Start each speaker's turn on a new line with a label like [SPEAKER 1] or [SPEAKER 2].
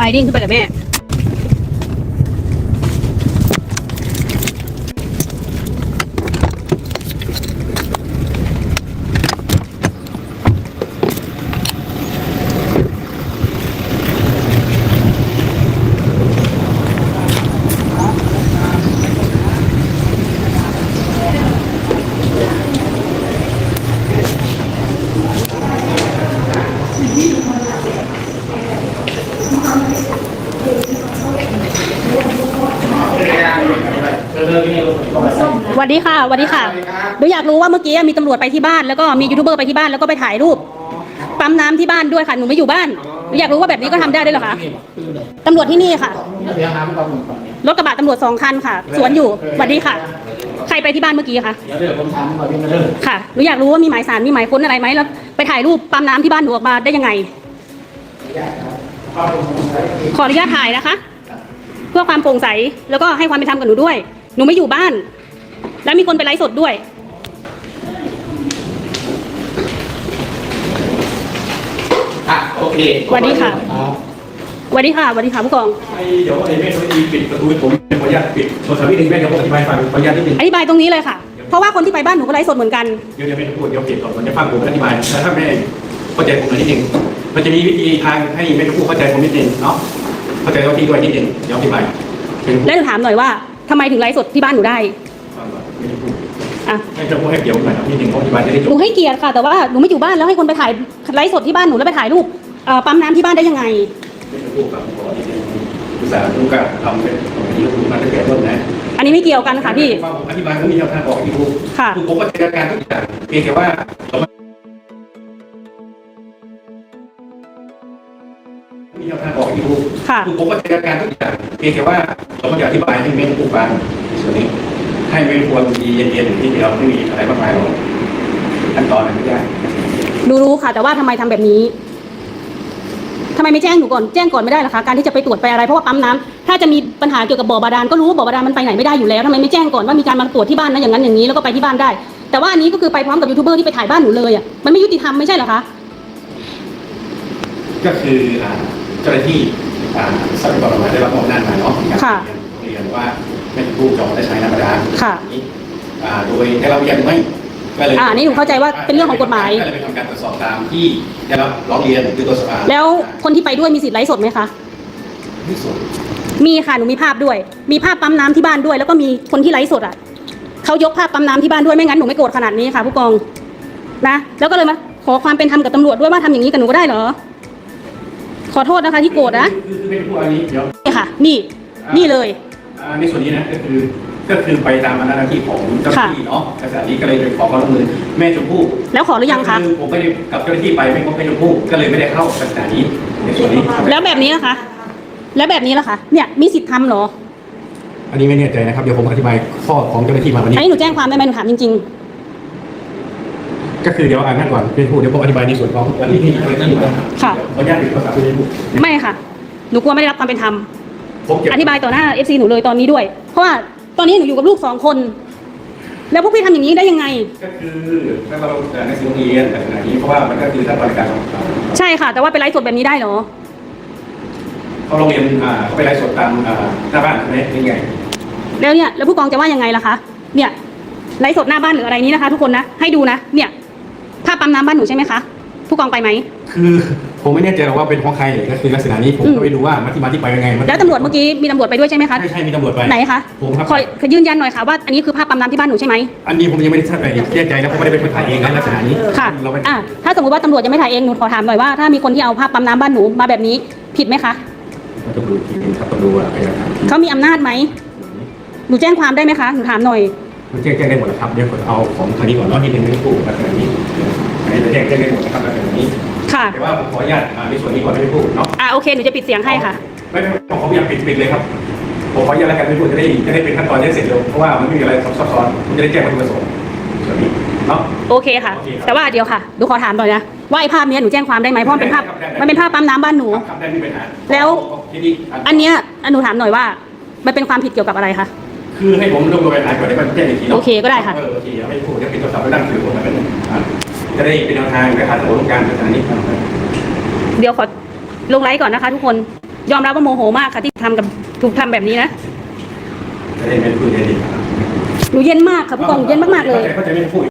[SPEAKER 1] ไปดิ้งขึ้นไปกับแม่ สวัสดีค่ะสวัสดีค่ะหนูอยากรู้ว่าเมื่อกี้มีตำรวจไปที่บ้านแล้วก็มียูทูบเบอร์ไปที่บ้านแล้วก็ไปถ่ายรูปปั๊มน้ำที่บ้านด้วยค่ะหนูไม่อยู่บ้านหนูอยากรู้ว่าแบบนี้ก็ทำได้ด้วยเหรอคะตำรวจที่นี่ค่ะรถกระบะตำรวจสองคันค่ะ สวนอยู่สวัสดีค่ะ ใครไปที่บ้านเมื่อกี้คะ
[SPEAKER 2] เดี๋ยวเดี๋ยวผมถามก่อนพี่มาเริ่ม
[SPEAKER 1] ค่ะหนูอยากรู้ว่ามีหมายสารมีหมายค้นอะไรไหมแล้วไปถ่ายรูปปั๊มน้ำที่บ้านหนูออกมาได้ยังไง ขออนุญาตถ่ายนะคะ เพื่อความโปร่งใสแล้วก็ให้ความเป็นธรรมกับหนูด้วย หนูไม่อยู่บ้าน แล้วมีคนไปไลฟ์สดด้วย
[SPEAKER 2] อะโอเค
[SPEAKER 1] สวัสดีค่ะ
[SPEAKER 2] รับ
[SPEAKER 1] สวัสดีค่ะสวัสดีค่ะผู้กอง
[SPEAKER 3] ไอ้เดี๋ยวไอ้แม่ตัวนี้ปิดประตูให้ผมขออนุญาตปิดโทรศัพท์นิดนึงแม่เดี๋ยวผมอธิบายฟังขออนุญาตนิดนึง
[SPEAKER 1] อธิบายตรงนี้เลยค่ะ เพราะว่าคนที่ไปบ้านหนูก็ไลฟ์สดเหมือนกัน
[SPEAKER 3] เดี๋ยวเดี๋ยวไม่ต้องพูดเดี๋ยวปิดก่อนผมจะฟังผมอธิบายแล้วถ้าแม่เข้าใจผมหน่อยนิดนึงมันจะมีวิธีทางให้แม่ทุกผู้เข้าใจผมนิดนึงเนาะเข้าใจว่าที่ด้วยนิดนึงเดี๋ยวอธิบายเป็นผู้
[SPEAKER 1] แล้วหนูถามหน่อยว่าทำไมถึงไลฟ์สดที่บ้านหนูได้
[SPEAKER 3] ฟังก่อน ไม่ได้พูด
[SPEAKER 1] อะ
[SPEAKER 3] ให้เจ้าผู้ให้เกี่ยวหน่อยครับนิดนึงผมอธิบายจะได้จ
[SPEAKER 1] ห
[SPEAKER 3] บ
[SPEAKER 1] นูให้เกียรติค่ะ แต่ว่าหนูไม่อยู่บ้านแล้วให้คนไปถ่ายไลฟ์สดที่บ้านหนูแล้วไปถ่ายรูปเอ่อปั๊มน้ำที่บ้านได้ยังไง
[SPEAKER 3] ไม่ต้องพูดกับผมก่อนนิดนึงอุตส่าห์รู้การทำเป็นตรงนี้ก็คือมาตั้งแต่ต้นนะ
[SPEAKER 1] อันนี้ไม่เกี่ยวกันค่ะพี่
[SPEAKER 3] ฟังผมอธิบายผมมีแนวทางบอกที่ถูก
[SPEAKER 1] ค่ะ
[SPEAKER 3] คือผมก็จัดการทุกอย่างเพียงแต่ว่าเราไม่มีแนวทางบอกที่ถูก
[SPEAKER 1] ค่ะ
[SPEAKER 3] คือผมก็จัดการทุกอย่างเพียงแต่ว่าเราไม่อยากอธิบายให้เมนผู้ฟังส่วนนี้ ให้เมนควรดีเย็นๆที่เราไม่มีอะไรมากมายหรอกขั้นตอนอะไรไม่ได้
[SPEAKER 1] หนูรู้ค่ะ แต่ว่าทำไมทำแบบนี้ทำไมไม่แจ้งหนูก่อนแจ้งก่อนไม่ได้เหรอคะการที่จะไปตรวจไปอะไรเพราะว่าปั๊มน้ำถ้าจะมีปัญหาเกี่ยวกับบ่อบาดาลก็รู้ว่าบ่อบาดาลมันไปไหนไม่ได้อยู่แล้วทำไมไม่แจ้งก่อนว่ามีการมาตรวจที่บ้านนะอย่างนั้นอย่างนี้แล้วก็ไปที่บ้านได้ แต่ว่าอันนี้ก็คือไปพร้อมกับยูทูบเบอร์ที่ไปถ่ายบ้านหนูเลยอะมันไม่ยุติธรรมไม่ใช่เหรอคะ
[SPEAKER 3] ก็คืออ่าเจ้าหน้าที่อ่าทรัพยากรธรรมชาติได้รับมอบหน้าจมาเนาะในการ
[SPEAKER 1] ค่ะ
[SPEAKER 3] เรียนว่า ไม่ผู้จองได้ใช้น้ำบาดาล
[SPEAKER 1] ค่ะ
[SPEAKER 3] อ่าโดยได้รับอนุญาตหรือไม่ก็เลย
[SPEAKER 1] อ่านี่หนูเข้าใจว่าเป็นเรื่องของกฎหมาย
[SPEAKER 3] ก็เลยไปทำการตรวจสอบตามที่ได้รับร้องเรียนคือตัวสภา
[SPEAKER 1] แล้วคนที่ไปด้วยมีสิทธิ์ไลฟ์สดไหมคะ
[SPEAKER 3] ที่สุด
[SPEAKER 1] มีค่ะหนูมีภาพด้วย มีภาพปั๊มน้ำที่บ้านด้วย แล้วก็มีคนที่ไลฟ์สดอะเขายกภาพปั๊มน้ำที่บ้านด้วยไม่งั้นหนูไม่โกรธขนาดนี้ค่ะผู้กองนะแล้วก็เลยมาขอความเป็นธรรมกับตำรวจด้วยว่าทำอย่างนี้กับหนูก็ได้เหรอ ขอโทษนะคะที่โกรธนะ
[SPEAKER 3] คือคือไม่ได้พูดอันนี้เดี๋ยว
[SPEAKER 1] นี่ค่ะ นี่ นี่เลย
[SPEAKER 3] อ่า ในส่วนนี้นะก็คือก็คือไปตามอำนาจหน้าที่ของเจ้าหน้าที่เนาะลักษณะนี้ก็เลยไปขอความร่วมมือแม่ชมพู่
[SPEAKER 1] แล้วขอหรือยังคะ
[SPEAKER 3] อผมไม่ได้กับเจ้าหน้าที่ไปไม่พบแม่ชมพู่ก็เลยไม่ได้เข้าลักษณะนี้ในส่วนนี้
[SPEAKER 1] แล้วแบบนี้นะคะ แล้วแบบนี้ล่ะคะเนี่ยมีสิทธิ์ทำเหรอ
[SPEAKER 3] อันนี้ไม่แน่ใจนะครับเดี๋ยวผมอธิบายข้อของเจ้าหน้าที่มาวัน
[SPEAKER 1] อั
[SPEAKER 3] นี้
[SPEAKER 1] นนี้หนูแจ้งความได้ไหมหนูถามจริง
[SPEAKER 3] ก็คือเดี๋ยวอ่านนั่นก่อนเป็นผู้เดี๋ยวผมอธิบายในส่วนของวันนี้ที่เจ้าหน้าที่มา
[SPEAKER 1] ค่ะ
[SPEAKER 3] ขออนุญาตปิดภาษาไม่ได้พูด
[SPEAKER 1] ๆไม่ค่ะหนูกลัวไม่ได้รับความเป็นธรรม
[SPEAKER 3] ผมเก็บ
[SPEAKER 1] อธิบายต่อหน้า FC หนูเลยตอนนี้ด้วย เพราะว่าตอนนี้หนูอยู่กับลูกสองคน แล้วพวกพี่ทำอย่างนี้ได้ยังไง
[SPEAKER 3] ก็คือถ้าเราเอ่อในสิ่งที่เรียนลักษณะนี้เพราะว่ามันก็คือขั้นตอนการ
[SPEAKER 1] ใช่ค่ะ แต่ว่าไปไลฟ์สดแบบนี้ได้เหรอ
[SPEAKER 3] เขาโรงเรียนอ่าเขาไปไลฟ์สดตามอ่าหน้าบ้านใช่ไหมเป็นไง
[SPEAKER 1] แล้วเนี่ยแล้วผู้กองจะว่ายังไงล่ะคะ เนี่ยไลฟ์สดหน้าบ้านหรืออะไรนี้นะคะ ทุกคนนะให้ดูนะ เนี่ยภาพปั๊มน้ำบ้านหนูใช่ไหมคะ ผู้กองไปไหม
[SPEAKER 3] คือผมไม่แน่ใจหรอกว่าเป็นของใครก็คือลักษณะนี้ผม
[SPEAKER 1] อืม
[SPEAKER 3] ก็ไม่รู้ว่ามาที่มาที่ไปยังไงน
[SPEAKER 1] แล้วตำรวจเมื่อกี้มีตำรวจไปด้วยใช่ไหมคะ
[SPEAKER 3] ไม่ใช่มีตำรวจไป
[SPEAKER 1] ไหนคะ
[SPEAKER 3] ผมครับ
[SPEAKER 1] ขอขอยืนยันหน่อยค่ะว่าอันนี้คือภาพปั๊มน้ำที่บ้านหนูใช่ไหม
[SPEAKER 3] อันนี้ผมยังไม่ได้ทราบอะไรแน่ใจนะผมไม่ได้เป็นคนถ่ายเองนะลักษณะนี้
[SPEAKER 1] ค่ะ
[SPEAKER 3] เราไม่
[SPEAKER 1] อะถ้าสมมติว่าตำรวจยังไม่ถ่ายเองหนูขอถามหน่อยว่าถ้ามีคนที่เอาภาพปั๊มน้ำบ้านหนูมาแบบนี้ผิดไหมคะ
[SPEAKER 3] ต้องดูทีครับต้องดูว่าพยานฐาน
[SPEAKER 1] เขามีอำนาจไหมหนูแจ้งความได้ไหมคะหนูถามหน่อย
[SPEAKER 3] มันแจ้งแจ้งได้หมดแล้วครับเดี๋ยวผมเอาของทางนี้ก่อนเนาะที่เป็นไม่พูดลักษณะนี้ อันนี้จะแจ้งแจ้งได้หมดนะครับลักษณะนี้
[SPEAKER 1] ค่ะ
[SPEAKER 3] แต่ว่าผมขออนุญาตอ่าในส่วนนี้ก่อนไม่พูดเนาะ
[SPEAKER 1] อะโอเค หนูจะปิดเสียงให้ค่ะ
[SPEAKER 3] ไม่ไม่ผมขออยากปิดปิดเลยครับผมขออนุญาตแล้วกันไม่พูดจะได้จะได้เป็นขั้นตอนได้เสร็จเร็วเพราะว่ามันไม่มีอะไรซับซ้อนผมจะได้แจ้งวัตถุประสงค์ส่วนนี้เนาะ
[SPEAKER 1] โอเคค่ะ
[SPEAKER 3] โอเคครับ
[SPEAKER 1] แต่ว่าเดี๋ยวค่ะ หนูขอถามหน่อยนะ ว่าไอ้ภาพเนี้ยหนูแจ้งความได้ไหมเพราะมันเป็นภาพ
[SPEAKER 3] ได้ได้
[SPEAKER 1] มันเป็นภาพปั๊มน้ำบ้านหนู
[SPEAKER 3] ครับได้ไม่เป็นปัญหา
[SPEAKER 1] แล้ว
[SPEAKER 3] ทีนี้
[SPEAKER 1] อันเนี้ยอันหนูถามหน่อยว่า มันเป็นความผิดเกี่ยวกับอะไรคะ
[SPEAKER 3] คือให้ผมรวบรวมหลักฐานก่อนได้ไหมแจ้งอีกทีนาะ
[SPEAKER 1] โอเคก็ได้ค่ะ
[SPEAKER 3] เออโอเคไม่พูดเดี๋ยวปิดโทรศัพท์แล้วนั่งคุยกับผมแล้วกันอะ จะได้เป็นแนวทางในการตำรวจการลักษณะนี้ครับ
[SPEAKER 1] เดี๋ยวขอลงไลฟ์ก่อนนะคะ ทุกคนยอมรับว่าโมโหมากค่ะที่ทำกับถูกทำแบบนี้นะ
[SPEAKER 3] จะได้ไม่พูดได้ดี
[SPEAKER 1] หนูเย็นมากค่ะผู้กองเย็นมากๆเลย
[SPEAKER 3] เข้าใจไม่ได้พูด